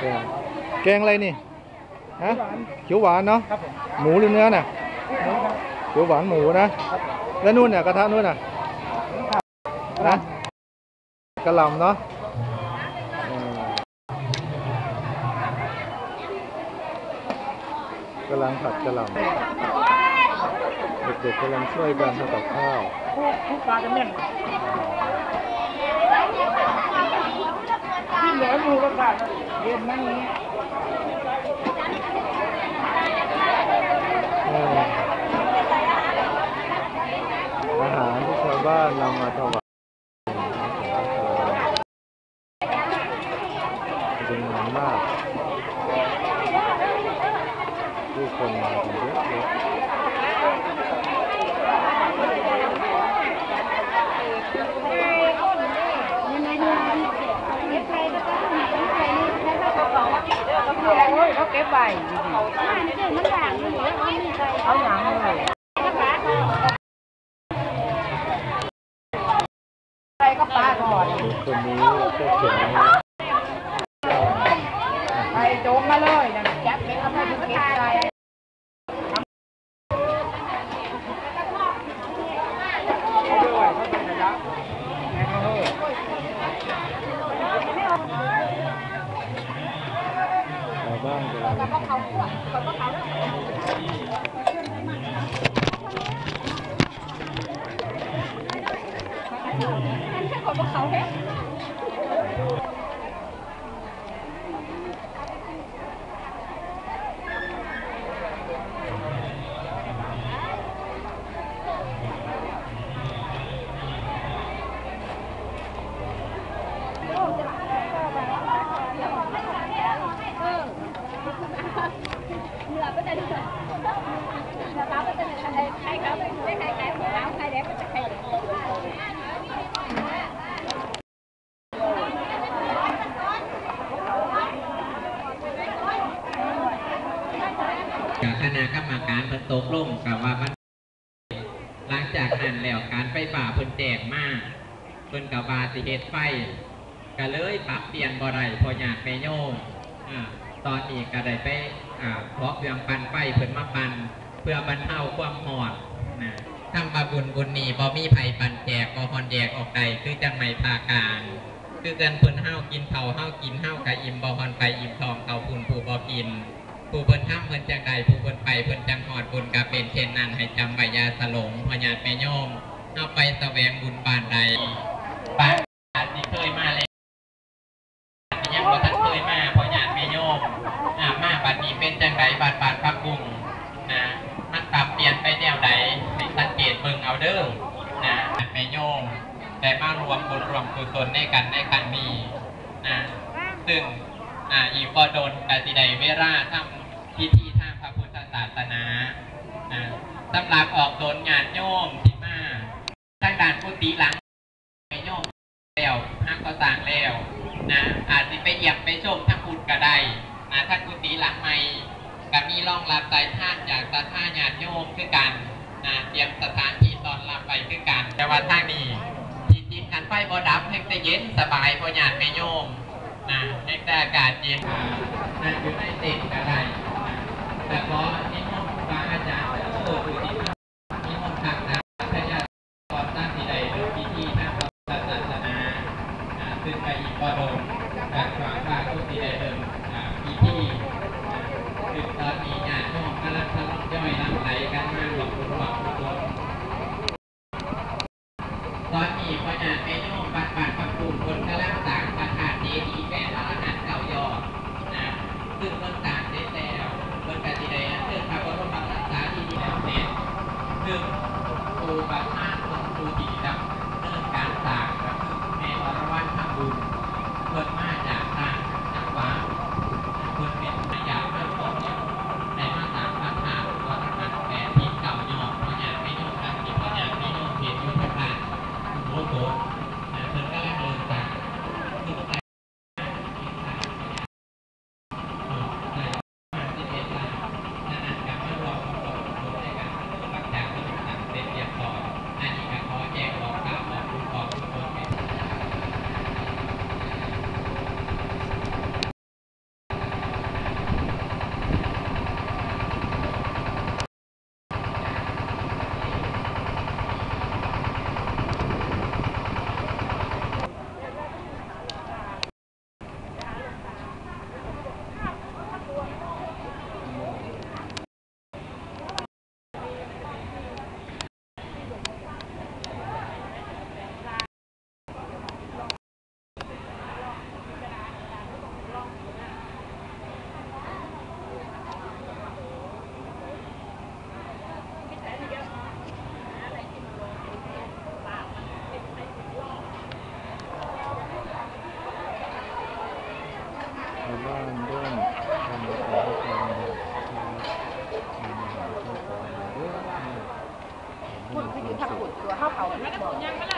แกงแกงอะไรนี่ฮะเขียวหวานเนาะหมูหรือเนื้อน่ะเขียวหวานหมูนะแล้วนู่นเนี่ยกระทะนู่นน่ะนะกระหล่ำเนาะกำลังผัดกระหล่ำเด็กๆกำลังช่วยกันทำกับข้าวผู้ปลาจะแม่นที่ เหลือมือก็ขาดเย็นนั่งนี้อาหารที่ชาวบ้านนำมาถวายเป็นงานมากผู้คนมาเยอะเลย เขาเก็บใบเอาหนังเลยใส่ก็ปลาก่อนคนนี้ก็เขียนไปโจมมาเลยนะจับเก็บเอาไปเก็บ าวบ้านกำลัง กับคณะกรรมการเพิ่นตกลงกับว่ามันหลังจากนั้นแล้วการไฟป่าเพิ่นแจ้งมาเพิ่นกับว่าสิเฮ็ดไฟก็เลยปรับเปลี่ยนบ่ได้พอญาติแม่โยมอ่า ตอนนี้ก็ได้ไปอ่าเพาะเรื่องปันไฟเพิ่นมาปันเพื่อบรรเทาความร้อนนะทำบาบุญบุญนีบ่มีไผ่ปันแจกบ่ฮอนแยกออกใดคือจังไม่ภาการคือกันเพิ่นเฮากินเผาเฮากินเฮากะอิ่มบ่ฮอนไปอิ่มทองเขาพูนผู้บ่กินผู้เพิ่นทำเพิ่นจังใดผู้เพิ่นไปเพิ่นจังหอดบุญก็เป็นเช่นนั้นให้จำใบยาสลงพญาแม่โยมเอาไปแสวงบุญบานใดบ้านอาจสิเคยมาแล้วยังบ่ทันเคยมาพญาติแม่โยมอ่ามาบัดนี้เป็นจังใดบาดบาดพักบุญนะมันปรับเปลี่ยนไปแนวใดให้สังเกต เบิ่งเอาด้อนะแม่โยมได้มารวมบุญรวมกุศลในกันในครั้งนี้นะซึ่งอ่าอีกพอโดนกสิไดเวราทำพิธีทางพระพุทธศาสนาอ่าสำหรับออกโดนงานโยมที่มาทางด่านกุฏิหลังไปโยมแล้วห้างก็สั่งแล้วนะอาจจะไปเหยียบไปชมทั้งคุณก็ได้นะถ้านกุฏิหลังใหม่ก็มีรองรับใจท่านจากตาท่าญาติโยมคือกัน นะเตรียมสถานที่ตอนรับไปคือกัน แต่ว่าทางนี้จริงๆการไฟบอดับให้จะเย็นสบายพราะญาติไม่โยมนะในแต่อากาศเย็นนะอยู่ในเต็นท์ก็ได้แต่พอนิมนต์พระอาจารย์เออดูที่นิมนต์ทางนะพระญาติก่อนตั้งที่ใดพิธีทางพระศาสนาอ่าซึ่งไปอีกก็โดนการขวาง คุณที่ทำบุญตัวเข้าเขาไม่ได้